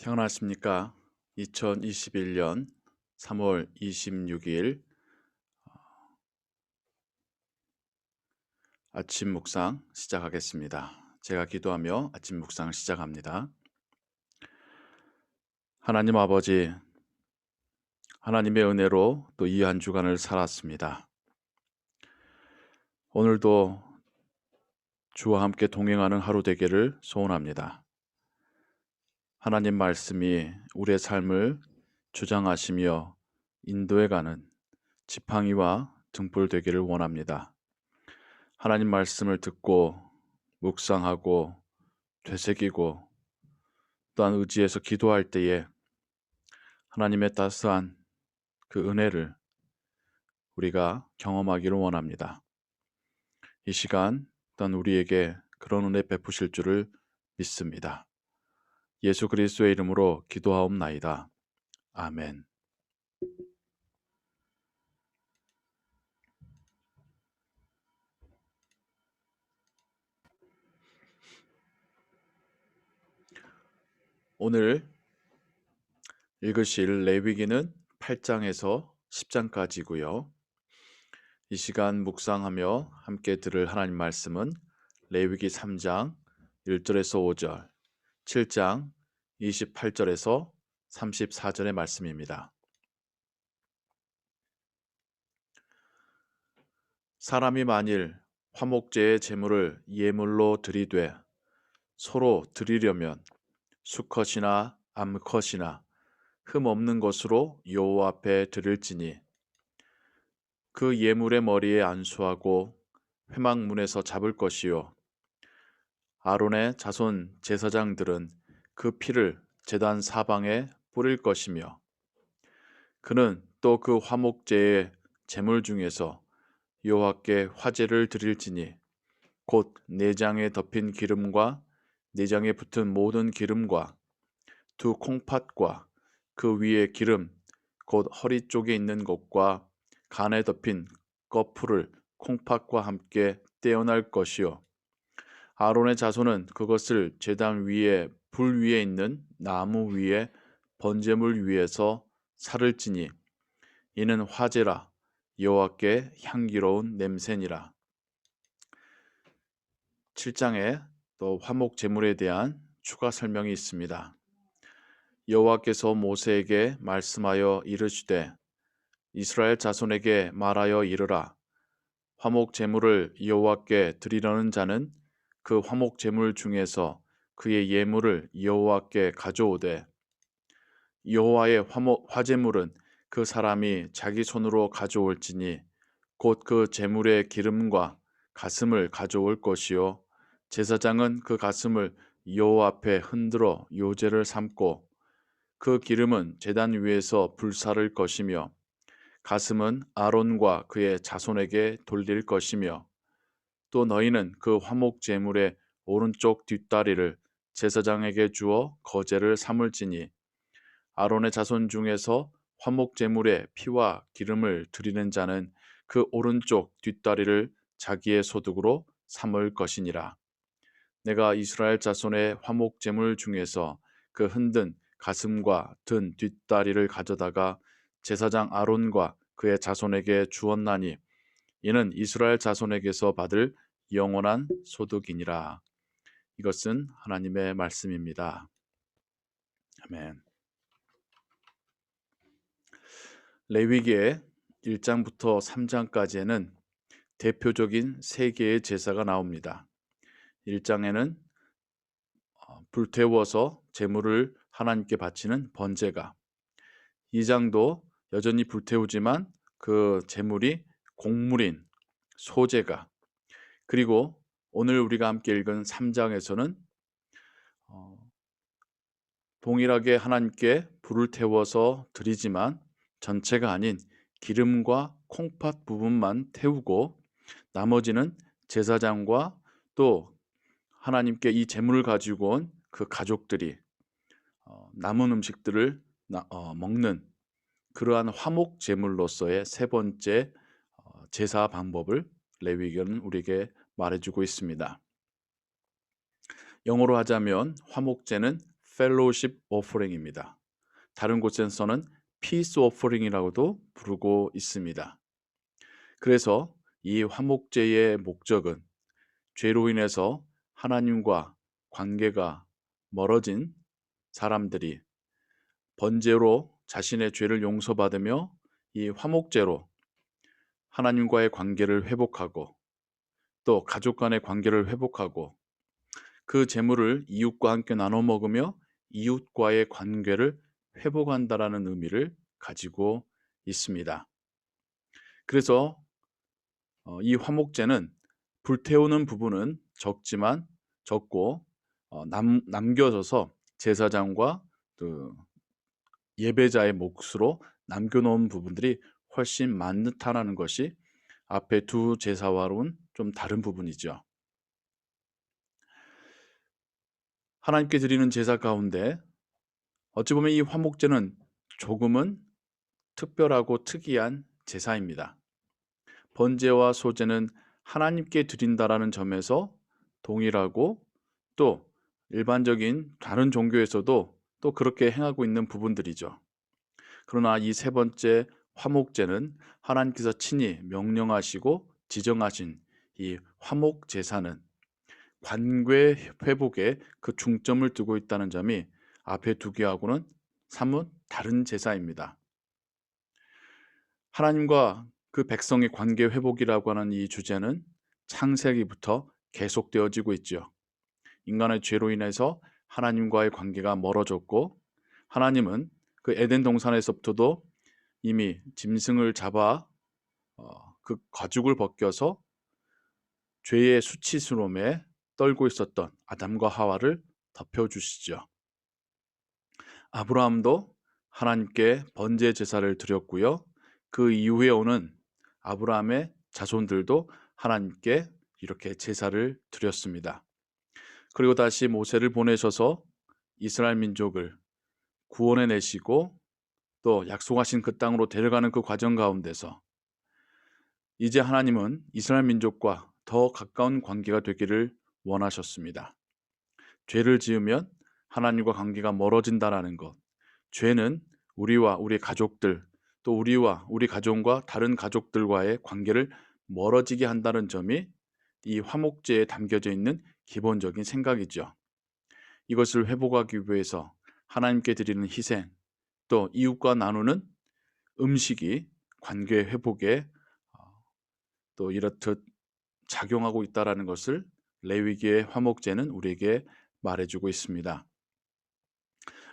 평안하십니까? 2021년 3월 26일 아침 묵상 시작하겠습니다. 제가 기도하며 아침 묵상을 시작합니다. 하나님 아버지, 하나님의 은혜로 또 이 한 주간을 살았습니다. 오늘도 주와 함께 동행하는 하루 되기를 소원합니다. 하나님 말씀이 우리의 삶을 주장하시며 인도해 가는 지팡이와 등불 되기를 원합니다. 하나님 말씀을 듣고 묵상하고 되새기고 또한 의지해서 기도할 때에 하나님의 따스한 그 은혜를 우리가 경험하기를 원합니다. 이 시간 또한 우리에게 그런 은혜 베푸실 줄을 믿습니다. 예수 그리스도의 이름으로 기도하옵나이다. 아멘. 오늘 읽으실 레위기는 8장에서 10장까지고요. 이 시간 묵상하며 함께 들을 하나님 말씀은 레위기 3장 1절에서 5절, 7장 28절에서 34절의 말씀입니다. 사람이 만일 화목제의 제물을 예물로 드리되 서로 드리려면 수컷이나 암컷이나 흠 없는 것으로 여호와 앞에 드릴지니 그 예물의 머리에 안수하고 회막문에서 잡을 것이요 아론의 자손 제사장들은 그 피를 제단 사방에 뿌릴 것이며 그는 또 그 화목제의 제물 중에서 여호와께 화제를 드릴지니 곧 내장에 덮인 기름과 내장에 붙은 모든 기름과 두 콩팥과 그 위에 기름 곧 허리 쪽에 있는 것과 간에 덮인 거풀을 콩팥과 함께 떼어날 것이요. 아론의 자손은 그것을 제단 위에 불 위에 있는 나무 위에 번제물 위에서 살을 찌니 이는 화제라 여호와께 향기로운 냄새니라. 7장에 또 화목 제물에 대한 추가 설명이 있습니다. 여호와께서 모세에게 말씀하여 이르시되 이스라엘 자손에게 말하여 이르라 화목 제물을 여호와께 드리려는 자는 그 화목 제물 중에서 그의 예물을 여호와께 가져오되 여호와의 화제물은 그 사람이 자기 손으로 가져올지니 곧 그 제물의 기름과 가슴을 가져올 것이요. 제사장은 그 가슴을 여호와 앞에 흔들어 요제를 삼고 그 기름은 제단 위에서 불사를 것이며 가슴은 아론과 그의 자손에게 돌릴 것이며 또 너희는 그 화목 제물의 오른쪽 뒷다리를 제사장에게 주어 거제를 삼을지니 아론의 자손 중에서 화목 제물의 피와 기름을 드리는 자는 그 오른쪽 뒷다리를 자기의 소득으로 삼을 것이니라. 내가 이스라엘 자손의 화목 제물 중에서 그 흔든 가슴과 든 뒷다리를 가져다가 제사장 아론과 그의 자손에게 주었나니 이는 이스라엘 자손에게서 받을 영원한 소득이니라. 이것은 하나님의 말씀입니다. 아멘. 레위기의 1장부터 3장까지에는 대표적인 세 개의 제사가 나옵니다. 1장에는 어, 불태워서 제물을 하나님께 바치는 번제가 2장도 여전히 불태우지만 그 제물이 곡물인 소제가 그리고 오늘 우리가 함께 읽은 3장에서는 어, 동일하게 하나님께 불을 태워서 드리지만 전체가 아닌 기름과 콩팥 부분만 태우고 나머지는 제사장과 또 하나님께 이 제물을 가지고 온 그 가족들이 어, 남은 음식들을 나, 어, 먹는 그러한 화목 제물로서의 세 번째 어, 제사 방법을 레위기는 우리에게 말해주고 있습니다. 영어로 하자면 화목제는 펠로우십 오퍼링입니다. 다른 곳에서는 피스 오퍼링이라고도 부르고 있습니다. 그래서 이 화목제의 목적은 죄로 인해서 하나님과 관계가 멀어진 사람들이 번제로 자신의 죄를 용서받으며 이 화목제로 하나님과의 관계를 회복하고 또 가족 간의 관계를 회복하고 그 재물을 이웃과 함께 나눠 먹으며 이웃과의 관계를 회복한다라는 의미를 가지고 있습니다. 그래서 어, 이 화목제는 불태우는 부분은 적지만 적고 어, 남, 남겨져서 제사장과 그 예배자의 몫으로 남겨놓은 부분들이 훨씬 많다라는 것이 앞에 두 제사와는 좀 다른 부분이죠. 하나님께 드리는 제사 가운데 어찌 보면 이 화목제는 조금은 특별하고 특이한 제사입니다. 번제와 소제는 하나님께 드린다라는 점에서 동일하고 또 일반적인 다른 종교에서도 또 그렇게 행하고 있는 부분들이죠. 그러나 이 세 번째 화목제는 하나님께서 친히 명령하시고 지정하신 이 화목 제사는 관계 회복에 그 중점을 두고 있다는 점이 앞에 두 개하고는 사뭇 다른 제사입니다. 하나님과 그 백성의 관계 회복이라고 하는 이 주제는 창세기부터 계속되어지고 있죠. 인간의 죄로 인해서 하나님과의 관계가 멀어졌고 하나님은 그 에덴 동산에서부터도 이미 짐승을 잡아 어, 그 가죽을 벗겨서 죄의 수치스러움에 떨고 있었던 아담과 하와를 덮여주시죠. 아브라함도 하나님께 번제 제사를 드렸고요. 그 이후에 오는 아브라함의 자손들도 하나님께 이렇게 제사를 드렸습니다. 그리고 다시 모세를 보내셔서 이스라엘 민족을 구원해 내시고 또 약속하신 그 땅으로 데려가는 그 과정 가운데서 이제 하나님은 이스라엘 민족과 더 가까운 관계가 되기를 원하셨습니다. 죄를 지으면 하나님과 관계가 멀어진다라는 것. 죄는 우리와 우리 가족들 또 우리와 우리 가족과 다른 가족들과의 관계를 멀어지게 한다는 점이 이 화목제에 담겨져 있는 기본적인 생각이죠. 이것을 회복하기 위해서 하나님께 드리는 희생, 또 이웃과 나누는 음식이 관계 회복에 어, 또 이렇듯 작용하고 있다라는 것을 레위기의 화목제는 우리에게 말해주고 있습니다.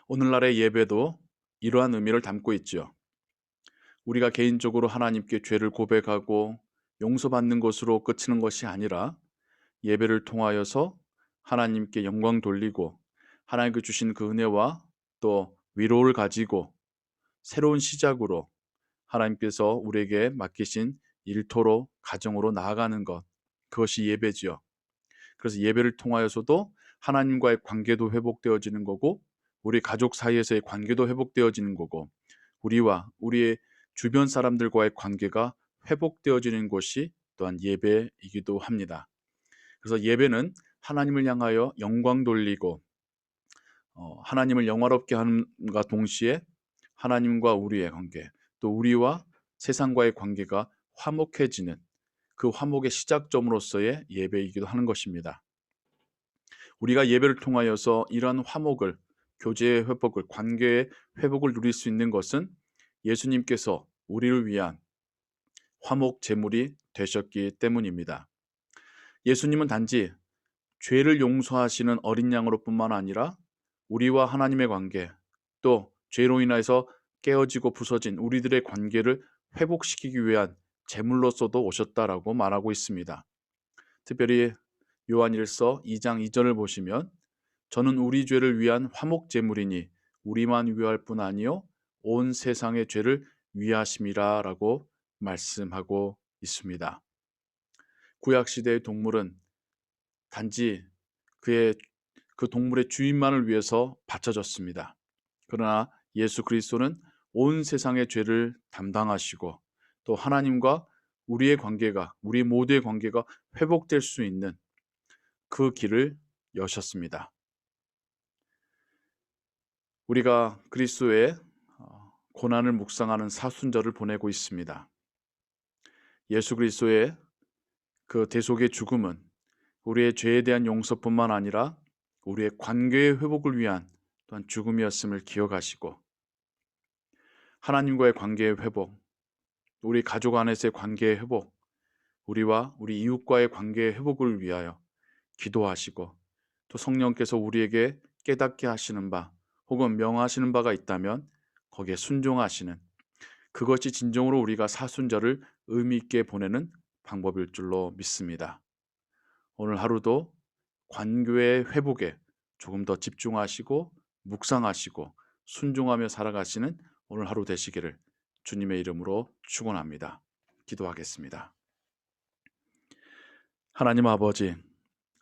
오늘날의 예배도 이러한 의미를 담고 있죠. 우리가 개인적으로 하나님께 죄를 고백하고 용서받는 것으로 끝이는 것이 아니라 예배를 통하여서 하나님께 영광 돌리고 하나님께 주신 그 은혜와 또 위로를 가지고 새로운 시작으로 하나님께서 우리에게 맡기신 일터로 가정으로 나아가는 것 그것이 예배지요. 그래서 예배를 통하여서도 하나님과의 관계도 회복되어지는 거고 우리 가족 사이에서의 관계도 회복되어지는 거고 우리와 우리의 주변 사람들과의 관계가 회복되어지는 것이 또한 예배이기도 합니다. 그래서 예배는 하나님을 향하여 영광 돌리고 어, 하나님을 영화롭게 하는과 동시에 하나님과 우리의 관계 또 우리와 세상과의 관계가 화목해지는 그 화목의 시작점으로서의 예배이기도 하는 것입니다. 우리가 예배를 통하여서 이러한 화목을 교제의 회복을 관계의 회복을 누릴 수 있는 것은 예수님께서 우리를 위한 화목 제물이 되셨기 때문입니다. 예수님은 단지 죄를 용서하시는 어린 양으로뿐만 아니라 우리와 하나님의 관계 또 죄로 인해서 깨어지고 부서진 우리들의 관계를 회복시키기 위한 제물로서도 오셨다라고 말하고 있습니다. 특별히 요한일서 2장 2절을 보시면 저는 우리 죄를 위한 화목 제물이니 우리만 위할 뿐 아니요 온 세상의 죄를 위하심이라라고 말씀하고 있습니다. 구약 시대의 동물은 단지 그의 그 동물의 주인만을 위해서 바쳐졌습니다. 그러나 예수 그리스도는 온 세상의 죄를 담당하시고 또 하나님과 우리의 관계가 우리 모두의 관계가 회복될 수 있는 그 길을 여셨습니다. 우리가 그리스도의 어, 고난을 묵상하는 사순절을 보내고 있습니다. 예수 그리스도의 그 대속의 죽음은 우리의 죄에 대한 용서뿐만 아니라 우리의 관계의 회복을 위한 또한 죽음이었음을 기억하시고 하나님과의 관계의 회복, 우리 가족 안에서의 관계의 회복, 우리와 우리 이웃과의 관계의 회복을 위하여 기도하시고 또 성령께서 우리에게 깨닫게 하시는 바 혹은 명하시는 바가 있다면 거기에 순종하시는 그것이 진정으로 우리가 사순절을 의미 있게 보내는 방법일 줄로 믿습니다. 오늘 하루도 관교의 회복에 조금 더 집중하시고 묵상하시고 순종하며 살아가시는 오늘 하루 되시기를 주님의 이름으로 축원합니다. 기도하겠습니다. 하나님 아버지,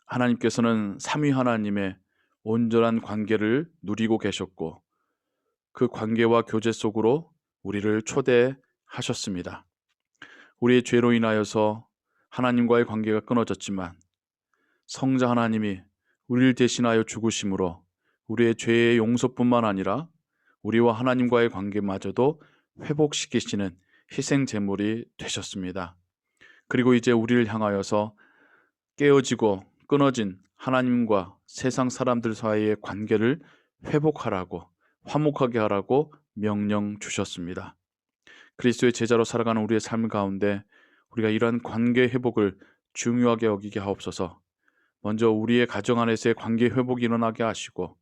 하나님께서는 삼위 하나님의 온전한 관계를 누리고 계셨고 그 관계와 교제 속으로 우리를 초대하셨습니다. 우리의 죄로 인하여서 하나님과의 관계가 끊어졌지만 성자 하나님이 우리를 대신하여 죽으심으로 우리의 죄의 용서뿐만 아니라 우리와 하나님과의 관계마저도 회복시키시는 희생 제물이 되셨습니다. 그리고 이제 우리를 향하여서 깨어지고 끊어진 하나님과 세상 사람들 사이의 관계를 회복하라고 화목하게 하라고 명령 주셨습니다. 그리스도의 제자로 살아가는 우리의 삶 가운데 우리가 이러한 관계 회복을 중요하게 여기게 하옵소서. 먼저 우리의 가정 안에서의 관계 회복이 일어나게 하시고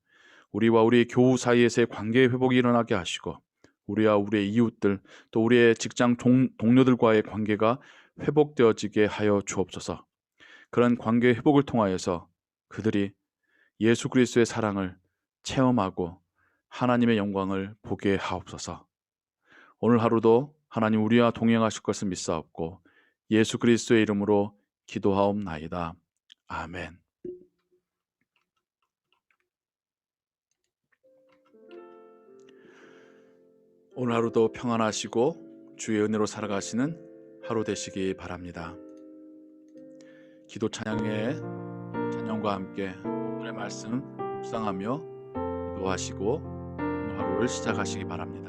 우리와 우리의 교우 사이에서의 관계 회복이 일어나게 하시고 우리와 우리의 이웃들 또 우리의 직장 동, 동료들과의 관계가 회복되어지게 하여 주옵소서. 그런 관계 회복을 통하여서 그들이 예수 그리스도의 사랑을 체험하고 하나님의 영광을 보게 하옵소서. 오늘 하루도 하나님 우리와 동행하실 것을 믿사옵고 예수 그리스도의 이름으로 기도하옵나이다. 아멘. 오늘 하루도 평안하시고 주의 은혜로 살아가시는 하루 되시기 바랍니다. 기도 찬양의 찬양과 함께 오늘의 말씀 묵상하며 기도하시고 오늘 하루를 시작하시기 바랍니다.